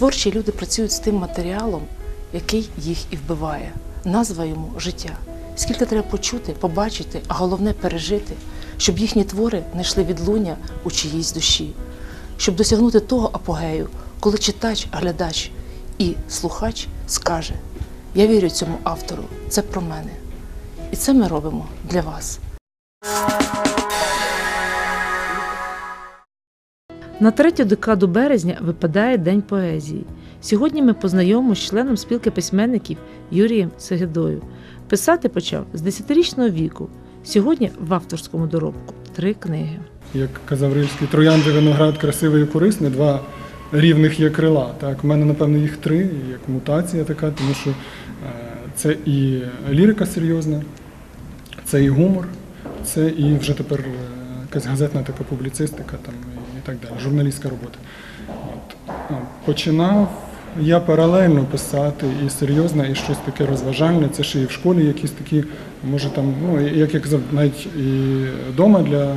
Творчі люди працюють з тим матеріалом, який їх і вбиває. Назва йому життя. Скільки треба почути, побачити, а головне пережити, щоб їхні твори не йшли відлуння у чиїсь душі, щоб досягнути того апогею, коли читач, глядач і слухач скаже: Я вірю цьому автору, це про мене. І це ми робимо для вас. На третю декаду березня випадає День поезії. Сьогодні ми познайомимося з членом спілки письменників Юрієм Сегедою. Писати почав з 10-річного віку. Сьогодні в авторському доробку три книги. Як казав Рильський, троянди виноград красивий і корисний, два рівних є крила. Так, у мене, напевно, їх три, як мутація така, тому що е, це і лірика серйозна, це і гумор, це і вже тепер е, якась газетна така публіцистика там, так далі, журналістська робота. От. Починав я паралельно писати і серйозне, і щось таке розважальне. Це ще і в школі якісь такі, може там, ну як я казав, навіть і вдома для е,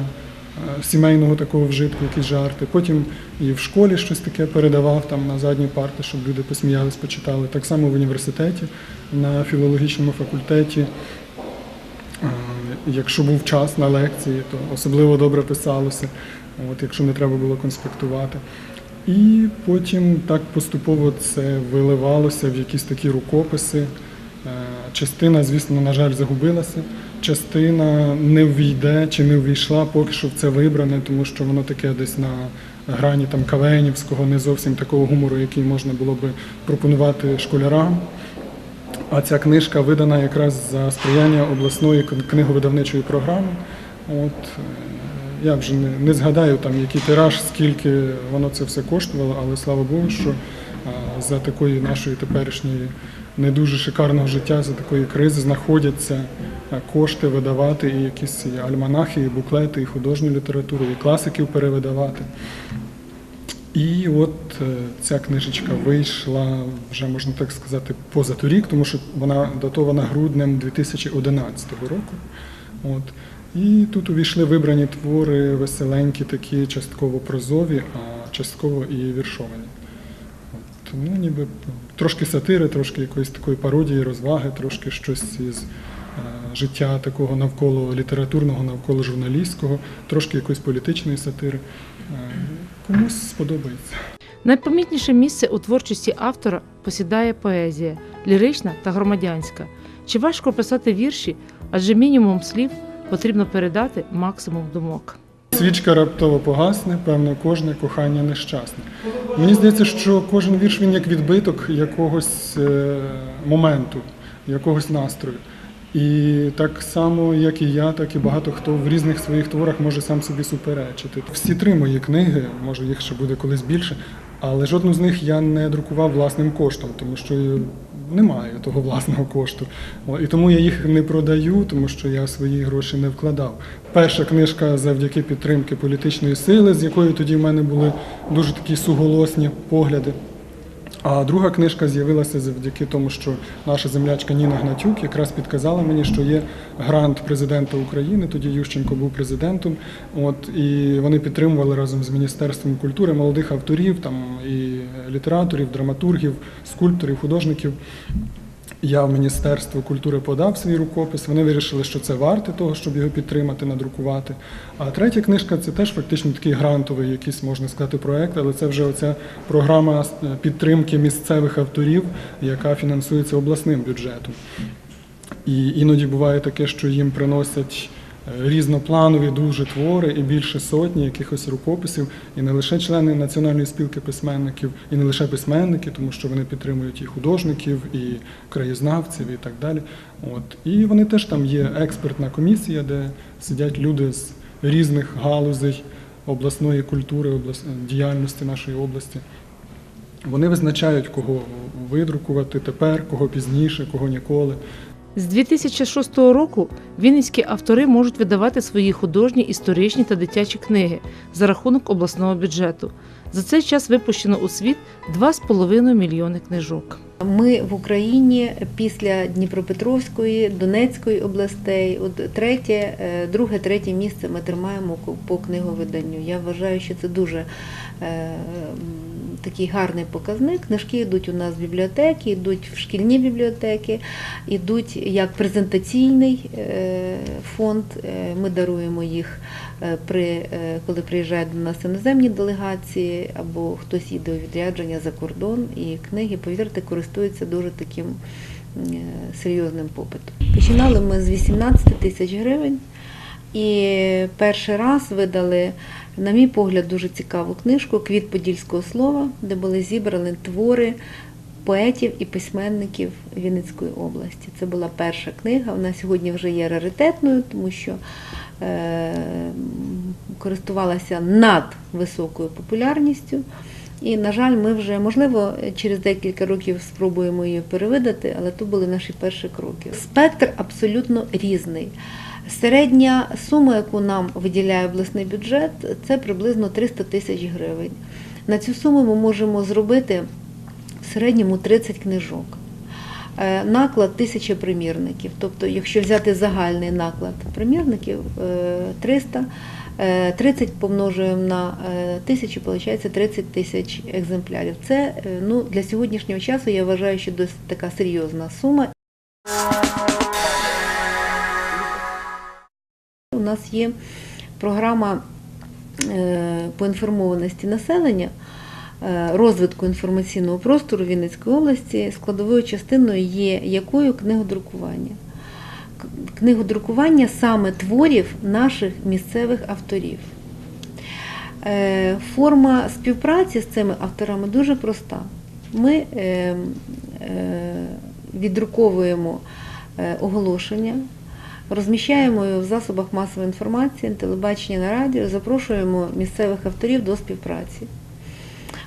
сімейного такого вжитку, якісь жарти. Потім і в школі щось таке передавав там на задні парти, щоб люди посміялись, почитали. Так само в університеті, на філологічному факультеті. Якщо був час на лекції, то особливо добре писалося, от, якщо не треба було конспектувати. І потім так поступово це виливалося в якісь такі рукописи. Е, Частина, звісно, на жаль, загубилася, частина не ввійде чи не ввійшла поки що в це вибране, тому що воно таке десь на грані там кавенівського, не зовсім такого гумору, який можна було би пропонувати школярам. А ця книжка видана якраз за сприяння обласної книговидавничої програми. От, е, я вже не, не згадаю там, який тираж, скільки воно це все коштувало, але слава Богу, що за такої нашої теперішньої не дуже шикарного життя, за такої кризи знаходяться кошти видавати і якісь і альманахи, і буклети, і художню літературу, і класиків перевидавати. І от е, ця книжечка вийшла вже можна так сказати позаторік, тому що вона датована груднем 2011 року. От. І тут увійшли вибрані твори веселенькі, такі частково прозові, а частково і віршовані. От. Ну, ніби трошки сатири, трошки якоїсь такої пародії, розваги, трошки щось із е, життя такого навколо літературного, навколо журналістського, трошки якоїсь політичної сатири. Е, Комусь сподобається. Найпомітніше місце у творчості автора посідає поезія лірична та громадянська. Чи важко писати вірші, адже мінімум слів потрібно передати максимум думок. Свічка раптово погасне, певно, кожне кохання нещасне. Мені здається, що кожен вірш він як відбиток якогось е, моменту, якогось настрою. І так само, як і я, так і багато хто в різних своїх творах може сам собі суперечити. Всі три мої книги, може їх ще буде колись більше, але жодну з них я не друкував власним коштом, тому що немає того власного кошту. І тому я їх не продаю, тому що я свої гроші не вкладав. Перша книжка завдяки підтримки політичної сили, з якою тоді в мене були дуже такі суголосні погляди. А друга книжка з'явилася завдяки тому, що наша землячка Ніна Гнатюк якраз підказала мені, що є грант президента України. Тоді Ющенко був президентом. От і вони підтримували разом з міністерством культури молодих авторів, там і літераторів, драматургів, скульпторів, художників. Я в Міністерство культури подав свій рукопис. Вони вирішили, що це варте того, щоб його підтримати, надрукувати. А третя книжка це теж фактично такий грантовий, якийсь можна сказати, проект, але це вже оця програма е, підтримки місцевих авторів, яка фінансується обласним бюджетом. І іноді буває таке, що їм приносять різнопланові дуже твори і більше сотні якихось рукописів, і не лише члени Національної спілки письменників, і не лише письменники, тому що вони підтримують і художників, і краєзнавців, і так далі. От. І вони теж там є експертна комісія, де сидять люди з різних галузей обласної культури, облас... діяльності нашої області. Вони визначають, кого видрукувати тепер, кого пізніше, кого ніколи. З 2006 року вінницькі автори можуть видавати свої художні, історичні та дитячі книги за рахунок обласного бюджету. За цей час випущено у світ 2,5 мільйони книжок. Ми в Україні після Дніпропетровської, Донецької областей, от третє, е, друге, третє місце ми тримаємо по книговиданню. Я вважаю, що це дуже е, такий гарний показник. Книжки йдуть у нас в бібліотеки, йдуть в шкільні бібліотеки, йдуть як презентаційний е, фонд. Е, Ми даруємо їх е, при коли приїжджають до нас іноземні делегації або хтось їде у відрядження за кордон. І книги, повірте, користуються дуже таким серйозним попитом. Починали ми з 18 тисяч гривень. І перший раз видали, на мій погляд, дуже цікаву книжку Квіт подільського слова, де були зібрані твори поетів і письменників Вінницької області. Це була перша книга. Вона сьогодні вже є раритетною, тому що е, користувалася надвисокою популярністю. І, на жаль, ми вже, можливо, через декілька років спробуємо її перевидати, але то були наші перші кроки. Спектр абсолютно різний. Середня сума, яку нам виділяє обласний бюджет, це приблизно 300 тисяч гривень. На цю суму ми можемо зробити в середньому 30 книжок. Е, Наклад тисяча примірників. Тобто, якщо взяти загальний наклад примірників е, 300, е, 30 помножуємо на е, тисячу, виходить 30 тисяч екземплярів. Це е, ну, для сьогоднішнього часу я вважаю, що досить така серйозна сума. Нас є програма е, по інформованості населення, е, розвитку інформаційного простору Вінницької області. Складовою частиною є якою книгодрукування. Книгодрукування саме творів наших місцевих авторів. Е, Форма співпраці з цими авторами дуже проста. Ми е, е, віддруковуємо е, оголошення, розміщаємо в засобах масової інформації, телебачення на радіо, запрошуємо місцевих авторів до співпраці.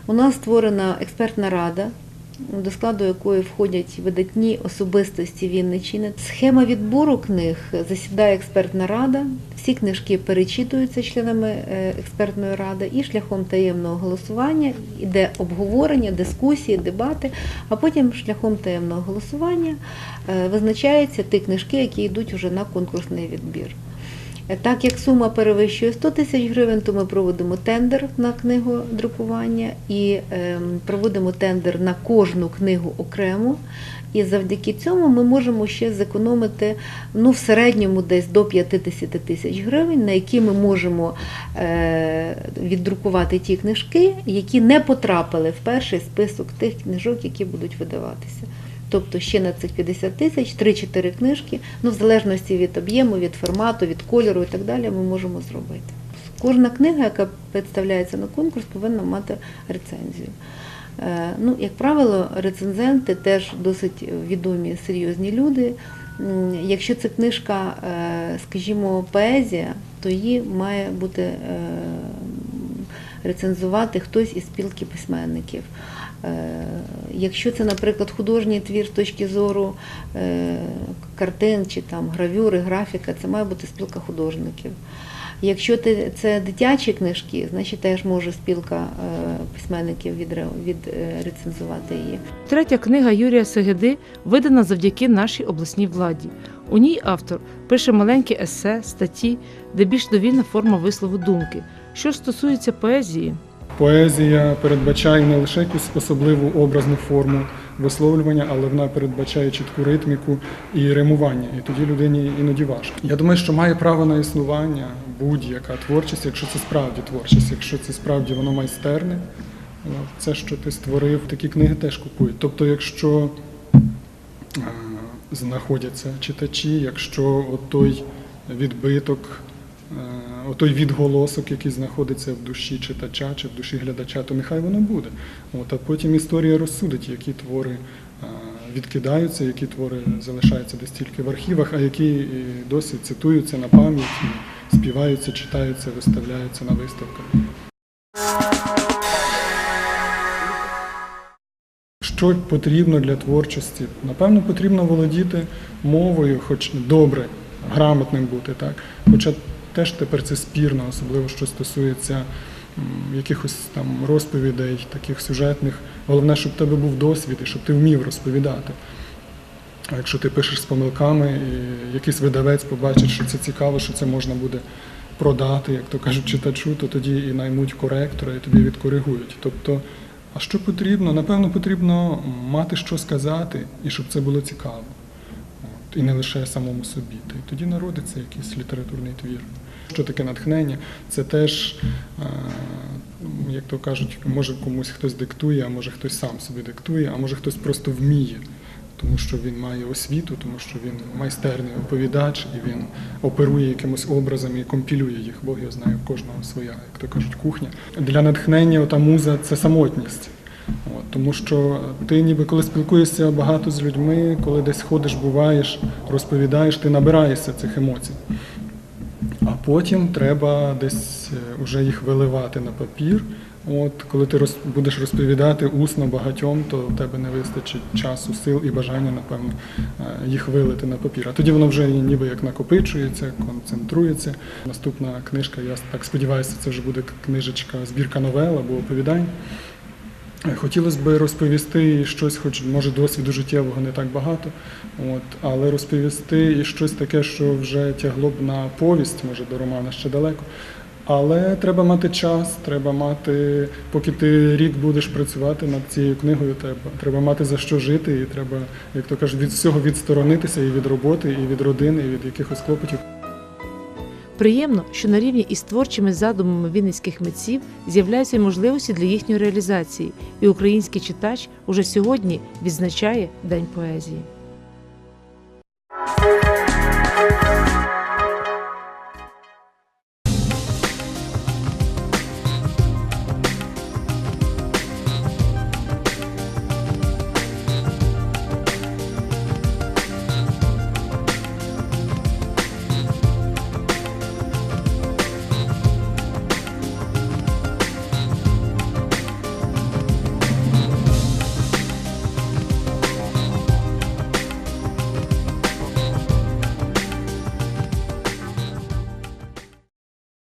У нас створена експертна рада, до складу якої входять видатні особистості Вінниччини. Схема відбору книг засідає експертна рада. Всі книжки перечитуються членами е, експертної ради і шляхом таємного голосування йде обговорення, дискусії, дебати, а потім шляхом таємного голосування е, визначаються ті книжки, які йдуть уже на конкурсний відбір. Так як сума перевищує 100 тисяч гривень, то ми проводимо тендер на книгодрукування і ем, проводимо тендер на кожну книгу окремо. І завдяки цьому ми можемо ще зекономити ну, в середньому десь до 50 тисяч гривень, на які ми можемо е, віддрукувати ті книжки, які не потрапили в перший список тих книжок, які будуть видаватися. Тобто ще на цих 50 тисяч 3-4 книжки, ну в залежності від об'єму, від формату, від кольору і так далі, ми можемо зробити. Кожна книга, яка представляється на конкурс, повинна мати рецензію. Е, Ну, як правило, рецензенти теж досить відомі серйозні люди. Якщо це книжка, е, скажімо, поезія, то її має бути е, рецензувати хтось із спілки письменників. Е, Якщо це, наприклад, художній твір з точки зору е, картин чи там гравюри, графіка, це має бути спілка художників. Якщо це дитячі книжки, значить теж може спілка е, письменників відре- відрецензувати її. Третя книга Юрія Сегеди видана завдяки нашій обласній владі. У ній автор пише маленькі есе, статті, де більш довільна форма вислову думки. Що стосується поезії, Поезія передбачає не лише якусь особливу образну форму висловлювання, але вона передбачає чітку ритміку і римування. І тоді людині іноді важко. Я думаю, що має право на існування будь-яка творчість, якщо це справді творчість, якщо це справді воно майстерне. Це, що ти створив, такі книги теж купують. Тобто, якщо е, знаходяться читачі, якщо той відбиток, е, отой відголосок, який знаходиться в душі читача чи в душі глядача, то нехай воно буде. От, а потім історія розсудить, які твори е, відкидаються, які твори залишаються десь тільки в архівах, а які досі цитуються на пам'ять, співаються, читаються, виставляються на виставках. Що потрібно для творчості? Напевно, потрібно володіти мовою, хоч добре, грамотним бути, так. Хоча теж тепер це спірно, особливо що стосується якихось там розповідей, таких сюжетних. Головне, щоб в тебе був досвід і щоб ти вмів розповідати. А якщо ти пишеш з помилками, і якийсь видавець побачить, що це цікаво, що це можна буде продати, як то кажуть, читачу, то тоді і наймуть коректора, і тобі відкоригують. Тобто А що потрібно? Напевно, потрібно мати що сказати, і щоб це було цікаво. І не лише самому собі. Та й тоді народиться якийсь літературний твір. Що таке натхнення? Це теж, е, як то кажуть, може комусь хтось диктує, а може хтось сам собі диктує, а може хтось просто вміє, тому що він має освіту, тому що він майстерний оповідач і він оперує якимось образом і компілює їх. Бог знає, в кожного своя, як то кажуть, кухня. Для натхнення ота муза це самотність. От, тому що ти ніби коли спілкуєшся багато з людьми, коли десь ходиш, буваєш, розповідаєш, ти набираєшся цих емоцій. Потім треба десь вже їх виливати на папір. От, коли ти роз, будеш розповідати усно багатьом, то в тебе не вистачить часу, сил і бажання, напевно, е, їх вилити на папір. А тоді воно вже ніби як накопичується, концентрується. Наступна книжка, я так сподіваюся, це вже буде книжечка, збірка новел або оповідань. Е, Хотілося б розповісти щось, хоч може досвіду життєвого не так багато, от, але розповісти і щось таке, що вже тягло б на повість, може до романа ще далеко. Але треба мати час, треба мати, поки ти рік будеш працювати над цією книгою, треба, треба мати за що жити, і треба, як то кажуть, від всього відсторонитися і від роботи, і від родини, і від якихось клопотів. Приємно, що на рівні із творчими задумами вінницьких митців з'являються можливості для їхньої реалізації, і український читач уже сьогодні відзначає День поезії.